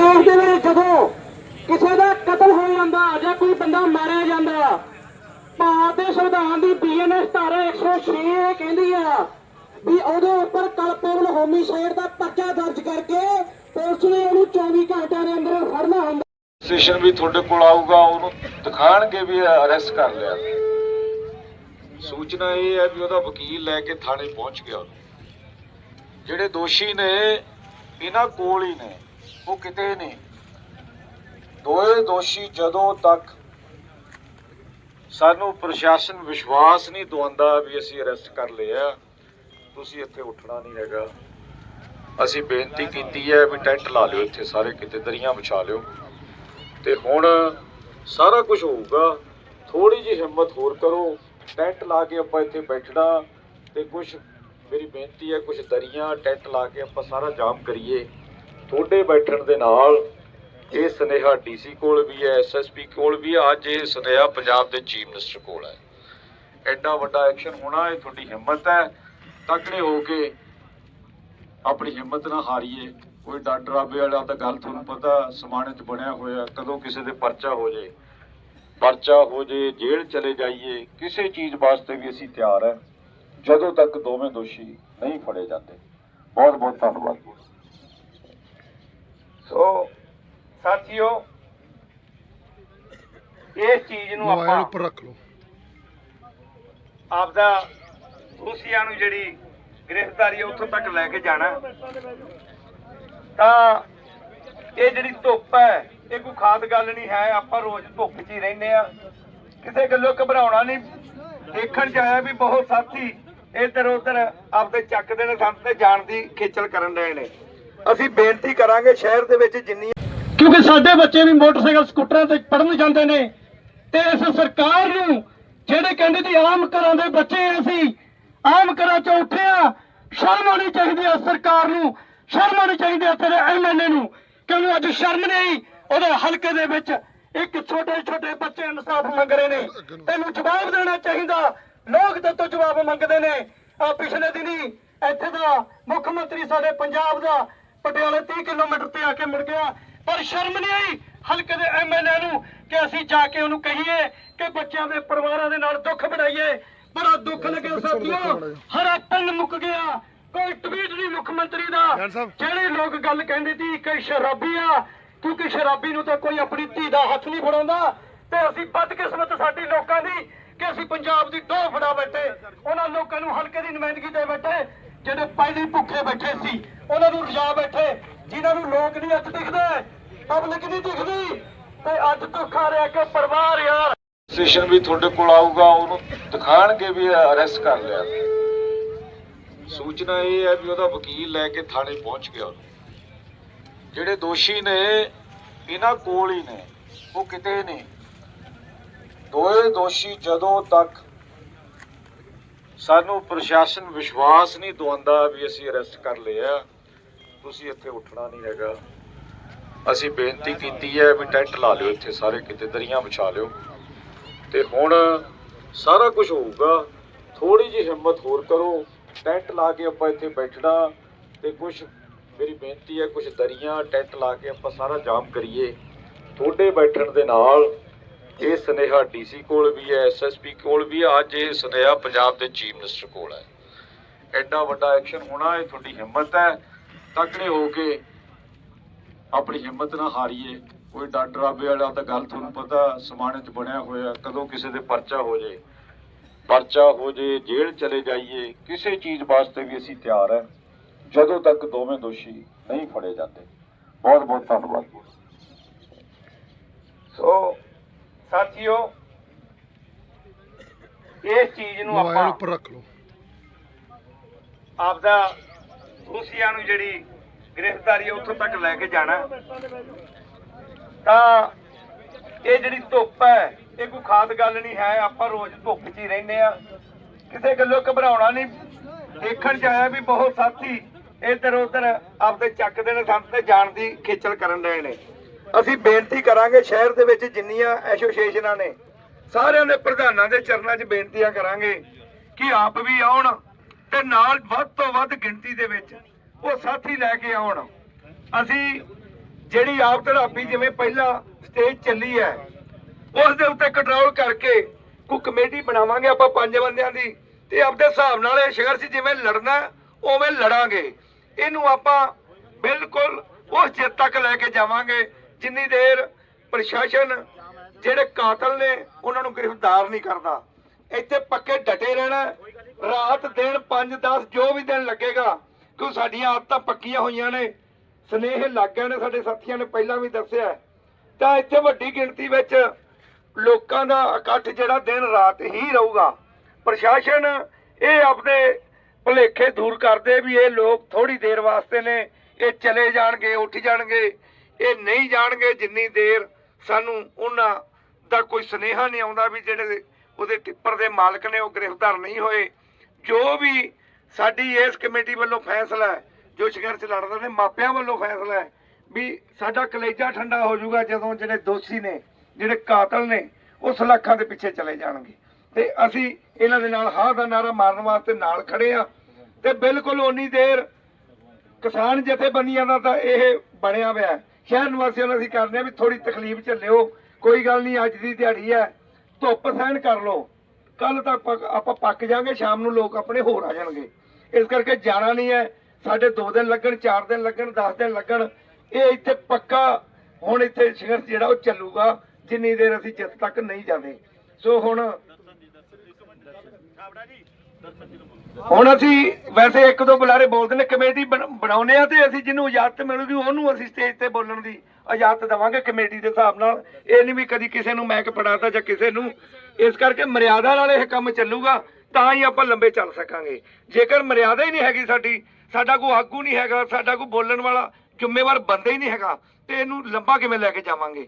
ਦੇਸ਼ ਦੇ ਵਿੱਚ ਜਦੋਂ ਕਿਸੇ ਦਾ ਕਤਲ ਹੋ ਜਾਂਦਾ ਜਾਂ ਕੋਈ ਬੰਦਾ ਮਾਰਿਆ ਜਾਂਦਾ, ਭਾਰਤ ਦੇ ਸੰਵਿਧਾਨ ਦੀ ਬੀਐਨਐਸ ਧਾਰਾ 106 ਇਹ ਕਹਿੰਦੀ ਆ ਵੀ ਉਹਦੇ ਉੱਪਰ ਕਲਪੇਬਲ ਹੋਮਿਸਾਈਡ ਦਾ ਪਰਚਾ ਦਰਜ ਕਰਕੇ ਪੁਲਿਸ ਨੇ ਉਹਨੂੰ 24 ਘੰਟਿਆਂ ਦੇ ਅੰਦਰ ਫੜਨਾ ਹੁੰਦਾ। ਸਟੇਸ਼ਨ ਵੀ ਤੁਹਾਡੇ ਕੋਲ ਆਊਗਾ, ਉਹਨੂੰ ਦਿਖਾਣਗੇ ਵੀ ਅਰੈਸਟ ਕਰ ਲਿਆ। ਸੂਚਨਾ ਇਹ ਹੈ ਵੀ ਉਹਦਾ ਵਕੀਲ ਲੈ ਕੇ ਥਾਣੇ ਪਹੁੰਚ ਗਿਆ। ਜਿਹੜੇ ਦੋਸ਼ੀ ਨੇ, ਇਹਨਾਂ ਕੋਲ ਹੀ ਨੇ। ਉਹ ਕਿਤੇ ਨਹੀਂ। ਦੋਏ ਦੋਸ਼ੀ ਜਦੋਂ ਤੱਕ ਸਾਨੂੰ ਪ੍ਰਸ਼ਾਸਨ ਵਿਸ਼ਵਾਸ ਨਹੀਂ ਦਵਾਉਂਦਾ ਵੀ ਅਸੀਂ ਅਰੈਸਟ ਕਰ ਲਿਆ, ਤੁਸੀਂ ਇੱਥੇ ਉੱਠਣਾ ਨਹੀਂ ਹੈਗਾ। ਅਸੀਂ ਬੇਨਤੀ ਕੀਤੀ ਹੈ ਵੀ ਟੈਂਟ ਲਾ ਲਿਓ ਇੱਥੇ ਸਾਰੇ, ਕਿਤੇ ਦਰੀਆਂ ਵਿਛਾ ਲਿਓ। ਤੇ ਹੁਣ ਸਾਰਾ ਕੁਝ ਹੋਊਗਾ। ਥੋੜੀ ਜਿਹੀ ਹਿੰਮਤ ਹੋਰ ਕਰੋ। ਟੈਂਟ ਲਾ ਕੇ ਆਪਾਂ ਇੱਥੇ ਬੈਠਣਾ ਤੇ ਕੁਝ ਮੇਰੀ ਬੇਨਤੀ ਹੈ ਕੁਝ ਦਰੀਆਂ, ਟੈਂਟ ਲਾ ਕੇ ਆਪਾਂ ਸਾਰਾ ਜਾਮ ਕਰੀਏ। ਤੁਹਾਡੇ ਬੈਠਣ ਦੇ ਨਾਲ ਇਹ ਸੁਨੇਹਾ ਡੀਸੀ ਕੋਲ ਵੀ ਹੈ ਐਸਐਸਪੀ ਕੋਲ ਵੀ ਹੈ। ਅੱਜ ਇਹ ਸੁਨੇਹਾ ਪੰਜਾਬ ਦੇ ਚੀਫ ਮਿਨਿਸਟਰ ਕੋਲ ਹੈ। ਐਡਾ ਵੱਡਾ ਐਕਸ਼ਨ ਹੋਣਾ, ਇਹ ਤੁਹਾਡੀ ਹਿੰਮਤ ਹੈ। ਤਕੜੇ ਹੋ ਕੇ ਆਪਣੀ ਹਿੰਮਤ ਨਾ ਹਾਰੀਏ। ਕੋਈ ਡਰ ਡਰਾਵੇ ਵਾਲਾ ਤਾਂ ਗੱਲ ਤੁਹਾਨੂੰ ਪਤਾ, ਸਮਾਣੇ 'ਚ ਬਣਿਆ ਹੋਇਆ, ਕਦੋਂ ਕਿਸੇ ਦੇ ਪਰਚਾ ਹੋ ਜੇ। ਪਰਚਾ ਹੋ ਜੇ, ਜੇਲ੍ਹ ਚਲੇ ਜਾਈਏ, ਕਿਸੇ ਚੀਜ਼ ਵਾਸਤੇ ਵੀ ਅਸੀਂ ਤਿਆਰ ਹੈ। ਜਦੋਂ ਤੱਕ ਦੋਵੇਂ ਦੋਸ਼ੀ ਨਹੀਂ ਫੜੇ ਜਾਂਦੇ। ਬਹੁਤ ਬਹੁਤ ਧੰਨਵਾਦ ਸੋ ਸਾਥੀਓ ਇਸ ਚੀਜ਼ ਨੂੰ ਮੋਬਾਈਲ ਆਪਾਂ ਉੱਪਰ ਰੱਖ ਲਓ। ਆਪਦਾ ਦੋਸ਼ੀਆਂ ਨੂੰ ਜਿਹੜੀ ਗ੍ਰਿਫਤਾਰੀ ਉੱਥੋਂ ਤੱਕ ਲੈ ਕੇ ਜਾਣਾ। ਤਾਂ ਇਹ ਜਿਹੜੀ ਧੁੱਪ ਹੈ ਇਹ ਕੋਈ ਖਾਸ ਗੱਲ ਨਹੀਂ ਹੈ ਆਪਾਂ ਰੋਜ਼ ਧੁੱਪ 'ਚ ਹੀ ਰਹਿੰਦੇ ਆ ਕਿਸੇ ਗੱਲੋਂ ਘਬਰਾਉਣਾ ਨਹੀਂ। ਦੇਖਣ 'ਚ ਆਇਆ ਵੀ ਬਹੁਤ ਸਾਥੀ ਇੱਧਰ ਉੱਧਰ ਆਪਦੇ ਚੱਕਦੇ ਨੇ ਸੰਤ ਤੇ ਜਾਣ ਦੀ ਖੇਚਲ ਕਰਨ ਰਹੇ ਨੇ। ਅਸੀਂ ਬੇਨਤੀ ਕਰਾਂਗੇ ਸ਼ਹਿਰ ਦੇ ਵਿੱਚ ਜਿੰਨੀ ਕਿਉਂਕਿ ਸਾਡੇ ਬੱਚੇ ਵੀ ਮੋਟਰਸਾਈਕਲ, ਸਕੂਟਰਾਂ ਤੇ ਪੜਨ ਜਾਂਦੇ ਨੇ ਤੇ ਇਸ ਸਰਕਾਰ ਨੂੰ ਜਿਹੜੇ ਕਹਿੰਦੇ ਸੀ ਆਮ ਘਰਾਂ ਦੇ ਬੱਚੇ ਅਸੀਂ, ਆਮ ਘਰਾਂ ਚੋਂ ਉੱਠੇ ਸ਼ਰਮ ਆਉਣੀ ਚਾਹੀਦੀ ਆ ਸਰਕਾਰ ਨੂੰ, ਸ਼ਰਮ ਆਉਣੀ ਚਾਹੀਦੀ ਆ ਤੇਰੇ ਐਮਐਲਏ ਨੂੰ, ਕਿਉਂਕਿ ਅੱਜ ਸ਼ਰਮ ਨਹੀਂ, ਉਹਦੇ ਹਲਕੇ ਦੇ ਵਿੱਚ ਇੱਕ ਛੋਟੇ ਛੋਟੇ ਬੱਚੇ ਇਨਸਾਫ ਮੰਗ ਰਹੇ ਨੇ। ਤੈਨੂੰ ਜਵਾਬ ਦੇਣਾ ਚਾਹੀਦਾ, ਲੋਕ ਤੇ ਤੋਂ ਜਵਾਬ ਮੰਗਦੇ ਨੇ। ਆ ਪਿਛਲੇ ਦਿਨੀ ਇੱਥੇ ਦਾ ਮੁੱਖ ਮੰਤਰੀ ਸਾਡੇ ਪੰਜਾਬ ਦਾ ਪਟਿਆਲੇ 30 ਕਿਲੋਮੀਟਰ ਤੇ ਆ ਕੇ ਮੁੜ ਗਿਆ। ਪਰ ਸ਼ਰਮ ਨਹੀਂ ਆਈ ਹਲਕੇ ਦੇ ਐਮਐਲਏ ਨੂੰ ਕਿ ਅਸੀਂ ਜਾ ਕੇ ਉਹਨੂੰ ਕਹੀਏ ਕਿ ਬੱਚਿਆਂ ਦੇ ਪਰਿਵਾਰਾਂ ਦੇ ਨਾਲ ਦੁੱਖ ਬਣਾਈਏ। ਬੜਾ ਦੁੱਖ ਲੱਗਿਆ ਸਾਥੀਓ ਹਰਾ ਪਿੰਡ ਮੁੱਕ ਗਿਆ। ਕੋਈ ਟਵੀਟ ਨਹੀਂ ਮੁੱਖ ਮੰਤਰੀ ਦਾ। ਜਿਹੜੇ ਲੋਕ ਗੱਲ ਕਹਿੰਦੇ ਸੀ ਕਿ ਸ਼ਰਾਬੀ ਆ ਕਿਉਂਕਿ ਸ਼ਰਾਬੀ ਨੂੰ ਤਾਂ ਕੋਈ ਆਪਣੀ ਧੀ ਦਾ ਹੱਥ ਨਹੀਂ ਫੜਾਉਂਦਾ। ਤੇ ਅਸੀਂ ਬਦਕਿਸਮਤ ਸਾਡੀ ਲੋਕਾਂ ਦੀ ਕਿ ਅਸੀਂ ਪੰਜਾਬ ਦੀ ਡੋਹ ਫੜਾ ਬੈਠੇ। ਉਹਨਾਂ ਲੋਕਾਂ ਨੂੰ ਹਲਕੇ ਦੀ ਨੁਮਾਇੰਦਗੀ ਦੇ ਬੈਠੇ। ਜਿਹੜੇ ਪਹਿਲੇ ਭੁੱਖੇ ਬੈਠੇ ਸੀ, ਉਹਨਾਂ ਨੂੰ ਰਜਾ ਬੈਠੇ, ਜਿਨ੍ਹਾਂ ਨੂੰ ਲੋਕ ਨਹੀਂ ਅੱਜ ਦਿਖਦੇ, ਪਬਲਿਕ ਨਹੀਂ ਦਿਖਦੀ, ਤੇ ਅੱਜ ਦੁੱਖ ਰਿਹਾ ਕਿ ਪਰਿਵਾਰ ਯਾਰ। ਸਟੇਸ਼ਨ ਵੀ ਤੁਹਾਡੇ ਕੋਲ ਆਊਗਾ, ਉਹਨੂੰ ਦਿਖਾਣਗੇ ਵੀ ਅਰੈਸਟ ਕਰ ਲਿਆ। ਸੂਚਨਾ ਇਹ ਹੈ ਵੀ ਉਹਦਾ ਵਕੀਲ ਲੈ ਕੇ ਥਾਣੇ ਪਹੁੰਚ ਗਿਆ ਜਿਹੜੇ ਦੋਸ਼ੀ ਨੇ, ਇਹਨਾਂ ਕੋਲ ਹੀ ਨੇ, ਉਹ ਕਿਤੇ ਨਹੀਂ। ਦੋਏ ਦੋਸ਼ੀ ਜਦੋਂ ਤੱਕ ਸਾਨੂੰ ਪ੍ਰਸ਼ਾਸਨ ਵਿਸ਼ਵਾਸ ਨਹੀਂ ਦਵਾਉਂਦਾ ਵੀ ਅਸੀਂ ਅਰੈਸਟ ਕਰ ਲਿਆ। ਤੁਸੀਂ ਇੱਥੇ ਉੱਠਣਾ ਨਹੀਂ ਹੈਗਾ। ਅਸੀਂ ਬੇਨਤੀ ਕੀਤੀ ਹੈ ਵੀ ਟੈਂਟ ਲਾ ਲਿਓ ਇੱਥੇ ਸਾਰੇ, ਕਿਤੇ ਦਰੀਆਂ ਵਿਛਾ ਲਿਓ। ਤੇ ਹੁਣ ਸਾਰਾ ਕੁਝ ਹੋਊਗਾ। ਥੋੜੀ ਜਿਹੀ ਹਿੰਮਤ ਹੋਰ ਕਰੋ। ਟੈਂਟ ਲਾ ਕੇ ਆਪਾਂ ਇੱਥੇ ਬੈਠਣਾ ਤੇ ਕੁਝ ਮੇਰੀ ਬੇਨਤੀ ਹੈ ਕੁਝ ਦਰੀਆਂ, ਟੈਂਟ ਲਾ ਕੇ ਆਪਾਂ ਸਾਰਾ ਜਾਮ ਕਰੀਏ। ਤੁਹਾਡੇ ਬੈਠਣ ਦੇ ਨਾਲ ਇਹ ਸੁਨੇਹਾ ਡੀਸੀ ਕੋਲ ਵੀ ਹੈ ਐਸਐਸਪੀ ਕੋਲ ਵੀ ਹੈ। ਅੱਜ ਇਹ ਸੁਨੇਹਾ ਪੰਜਾਬ ਦੇ ਚੀਫ ਮਿਨਿਸਟਰ ਕੋਲ ਹੈ। ਐਡਾ ਵੱਡਾ ਐਕਸ਼ਨ ਹੋਣਾ, ਇਹ ਤੁਹਾਡੀ ਹਿੰਮਤ ਹੈ। ਤਕੜੇ ਹੋ ਕੇ ਆਪਣੀ ਹਿੰਮਤ ਨਾ ਹਾਰੀਏ। ਕੋਈ ਡਰ ਡਰਾਵੇ ਵਾਲਾ ਤਾਂ ਗੱਲ ਤੁਹਾਨੂੰ ਪਤਾ, ਸਮਾਣੇ 'ਚ ਬਣਿਆ ਹੋਇਆ, ਕਦੋਂ ਕਿਸੇ ਦੇ ਪਰਚਾ ਹੋ ਜੇ। ਪਰਚਾ ਹੋ ਜੇ, ਜੇਲ੍ਹ ਚਲੇ ਜਾਈਏ, ਕਿਸੇ ਚੀਜ਼ ਵਾਸਤੇ ਵੀ ਅਸੀਂ ਤਿਆਰ ਹੈ। ਜਦੋਂ ਤੱਕ ਦੋਵੇਂ ਦੋਸ਼ੀ ਨਹੀਂ ਫੜੇ ਜਾਂਦੇ। ਬਹੁਤ ਬਹੁਤ ਧੰਨਵਾਦ। ਸੋ ਸਾਥੀਓ ਇਸ ਚੀਜ਼ ਨੂੰ ਮੋਬਾਈਲ ਆਪਾਂ ਉੱਪਰ ਰੱਖ ਲਓ। ਆਪਦਾ ਦੋਸ਼ੀਆਂ ਨੂੰ ਜਿਹੜੀ ਗ੍ਰਿਫਤਾਰੀ ਹੈ ਉੱਥੋਂ ਤੱਕ ਲੈ ਕੇ ਜਾਣਾ। ਤਾਂ ਇਹ ਜਿਹੜੀ ਧੁੱਪ ਹੈ ਇਹ ਕੋਈ ਖਾਸ ਗੱਲ ਨਹੀਂ ਹੈ ਆਪਾਂ ਰੋਜ਼ ਧੁੱਪ 'ਚ ਹੀ ਰਹਿੰਦੇ ਆ। ਕਿਸੇ ਗੱਲੋਂ ਘਬਰਾਉਣਾ ਨਹੀਂ। ਦੇਖਣ 'ਚ ਆਇਆ ਵੀ ਬਹੁਤ ਸਾਥੀ ਇੱਧਰ ਉੱਧਰ ਆਪਦੇ ਚੱਕਦੇ ਨੇ ਸੰਤ ਤੇ ਜਾਣ ਦੀ ਖੇਚਲ ਕਰਨ ਰਹੇ ਨੇ। ਅਸੀਂ ਬੇਨਤੀ ਕਰਾਂਗੇ ਸ਼ਹਿਰ ਦੇ ਵਿੱਚ ਜਿੰਨੀਆਂ ਐਸੋਸੀਏਸ਼ਨਾਂ ਨੇ, ਸਾਰਿਆਂ ਦੇ ਪ੍ਰਧਾਨਾਂ ਦੇ ਚਰਨਾਂ 'ਚ ਬੇਨਤੀਆਂ ਕਰਾਂਗੇ ਕਿ ਆਪ ਵੀ ਆਉਣ ਤੇ ਨਾਲ ਵੱਧ ਤੋਂ ਵੱਧ ਗਿਣਤੀ ਦੇ ਵਿੱਚ ਉਹ ਸਾਥੀ ਲੈ ਕੇ ਆਉਣ। ਅਸੀਂ ਜਿਹੜੀ ਆਪ ਧੜਾਪੀ ਜਿਵੇਂ ਪਹਿਲਾਂ ਸਟੇਜ ਚੱਲੀ ਹੈ ਉਸ ਦੇ ਉੱਤੇ ਕੰਟਰੋਲ ਕਰਕੇ ਕੋਈ ਕਮੇਟੀ ਬਣਾਵਾਂਗੇ ਆਪਾਂ ਪੰਜ ਬੰਦਿਆਂ ਦੀ ਤੇ ਆਪਦੇ ਹਿਸਾਬ ਨਾਲ ਇਹ ਸ਼ਹਿਰ ਚ ਜਿਵੇਂ ਲੜਨਾ ਉਵੇਂ ਲੜਾਂਗੇ। ਇਹਨੂੰ ਆਪਾਂ ਬਿਲਕੁਲ ਉਸ ਜਿੱਤ ਤੱਕ ਲੈ ਕੇ ਜਾਵਾਂਗੇ। ਜਿੰਨੀ ਦੇਰ ਪ੍ਰਸ਼ਾਸਨ ਜਿਹੜੇ ਕਾਤਲ ਨੇ, ਉਹਨਾਂ ਨੂੰ ਗ੍ਰਿਫਤਾਰ ਨਹੀਂ ਕਰਦਾ। ਇੱਥੇ ਪੱਕੇ ਡਟੇ ਰਹਿਣਾ, ਰਾਤ ਦਿਨ 5 10 ਜੋ ਵੀ ਦਿਨ ਲੱਗੇਗਾ, ਕਿਉਂ ਸਾਡੀਆਂ ਆਦਤਾਂ ਪੱਕੀਆਂ ਹੋਈਆਂ ਨੇ। ਸਨੇਹ ਲੱਗ ਗਏ ਨੇ ਸਾਡੇ ਸਾਥੀਆਂ ਨੇ ਪਹਿਲਾਂ ਵੀ ਦੱਸਿਆ ਤਾਂ ਇੱਥੇ ਵੱਡੀ ਗਿਣਤੀ ਵਿੱਚ ਲੋਕਾਂ ਦਾ ਇਕੱਠ ਜਿਹੜਾ ਦਿਨ ਰਾਤ ਹੀ ਰਹੂਗਾ। ਪ੍ਰਸ਼ਾਸਨ ਇਹ ਆਪਣੇ ਭੁਲੇਖੇ ਦੂਰ ਕਰਦੇ ਵੀ ਇਹ ਲੋਕ ਥੋੜੀ ਦੇਰ ਵਾਸਤੇ ਨੇ, ਇਹ ਚਲੇ ਜਾਣਗੇ, ਉੱਠ ਜਾਣਗੇ। ਇਹ ਨਹੀਂ ਜਾਣਗੇ ਜਿੰਨੀ ਦੇਰ ਸਾਨੂੰ ਉਹਨਾਂ ਦਾ ਕੋਈ ਸੁਨੇਹਾ ਨਹੀਂ ਆਉਂਦਾ ਵੀ ਜਿਹੜੇ ਉਹਦੇ ਟਿੱਪਰ ਦੇ ਮਾਲਕ ਨੇ ਉਹ ਗ੍ਰਿਫਤਾਰ ਨਹੀਂ ਹੋਏ। ਜੋ ਵੀ ਸਾਡੀ ਇਸ ਕਮੇਟੀ ਵੱਲੋਂ ਫੈਸਲਾ ਹੈ, ਜੋ ਸੰਘਰਸ਼ ਲੜਦੇ ਨੇ, ਮਾਪਿਆਂ ਵੱਲੋਂ ਫੈਸਲਾ ਹੈ ਵੀ ਸਾਡਾ ਕਲੇਜਾ ਠੰਡਾ ਹੋ ਜਾਊਗਾ ਜਦੋਂ ਜਿਹੜੇ ਦੋਸ਼ੀ ਨੇ, ਜਿਹੜੇ ਕਾਤਲ ਨੇ ਉਹ ਸਲਾਖਾਂ ਦੇ ਪਿੱਛੇ ਚਲੇ ਜਾਣਗੇ। ਤੇ ਅਸੀਂ ਇਹਨਾਂ ਦੇ ਨਾਲ ਹਾਂ ਦਾ ਨਾਰਾ ਮਾਰਨ ਵਾਸਤੇ ਨਾਲ ਖੜੇ ਆ ਤੇ ਬਿਲਕੁਲ ਉਨੀ ਦੇਰ ਕਿਸਾਨ ਜਥੇਬੰਦੀਆਂ ਦਾ ਤਾਂ ਇਹ ਬਣਿਆ ਹੋਇਆ ਸ਼ਹਿਰ ਨਿਵਾਸੀਆਂ ਨੂੰ ਅਸੀਂ ਕਰਦੇ ਆ ਵੀ ਥੋੜੀ ਤਕਲੀਫ ਝੱਲਿਓ ਕੋਈ ਗੱਲ ਨਹੀਂ ਅੱਜ ਦੀ ਦਿਹਾੜੀ ਹੈ ਧੁੱਪ ਸਹਿਣ ਕਰ ਲਓ। ਕੱਲ ਤੱਕ ਆਪਾਂ ਪੱਕ ਜਾਾਂਗੇ ਸ਼ਾਮ ਨੂੰ ਲੋਕ ਆਪਣੇ ਹੋਰ ਆ ਜਾਣਗੇ। ਇਸ ਕਰਕੇ ਜਾਣਾ ਨਹੀਂ ਹੈ ਸਾਡੇ 2 ਦਿਨ ਲੱਗਣ 4 ਦਿਨ ਲੱਗਣ 10 ਦਿਨ ਲੱਗਣ ਇਹ ਇੱਥੇ ਪੱਕਾ ਹੁਣ ਇੱਥੇ ਸੰਘਰਸ਼ ਜਿਹੜਾ ਉਹ ਚੱਲੂਗਾ ਜਿੰਨੀ ਦੇਰ ਅਸੀਂ ਜਿੱਤ ਤੱਕ ਨਹੀਂ ਜਾਂਦੇ। ਸੋ ਹੁਣ ਹੁਣ ਅਸੀਂ ਵੈਸੇ ਇੱਕ ਦੋ ਬੁਲਾਰੇ ਬੋਲਦੇ ਨੇ, ਕਮੇਟੀ ਬਣ- ਬਣਾਉਂਦੇ ਆ ਤੇ ਅਸੀਂ ਜਿਹਨੂੰ ਇਜਾਜ਼ਤ ਮਿਲੂਗੀ ਉਹਨੂੰ ਅਸੀਂ ਸਟੇਜ ਤੇ ਬੋਲਣ ਦੀ ਇਜਾਜ਼ਤ ਦੇਵਾਂਗੇ ਕਮੇਟੀ ਦੇ ਹਿਸਾਬ ਨਾਲ। ਇਹ ਨਹੀਂ ਵੀ ਕਦੀ ਕਿਸੇ ਨੂੰ ਮੈਕ ਪੜਾਤਾ ਜਾਂ ਕਿਸੇ ਨੂੰ। ਇਸ ਕਰਕੇ ਮਰਿਆਦਾ ਨਾਲ ਇਹ ਕੰਮ ਚੱਲੂਗਾ, ਤਾਂ ਹੀ ਆਪਾਂ ਲੰਬੇ ਚੱਲ ਸਕਾਂਗੇ। ਜੇਕਰ ਮਰਿਆਦਾ ਹੀ ਨਹੀਂ ਹੈਗੀ ਸਾਡੀ, ਸਾਡਾ ਕੋਈ ਆਗੂ ਨਹੀਂ ਹੈਗਾ, ਸਾਡਾ ਕੋਈ ਬੋਲਣ ਵਾਲਾ ਜ਼ਿੰਮੇਵਾਰ ਬੰਦਾ ਹੀ ਨਹੀਂ ਹੈਗਾ, ਤੇ ਇਹਨੂੰ ਲੰਬਾ ਕਿਵੇਂ ਲੈ ਕੇ ਜਾਵਾਂਗੇ?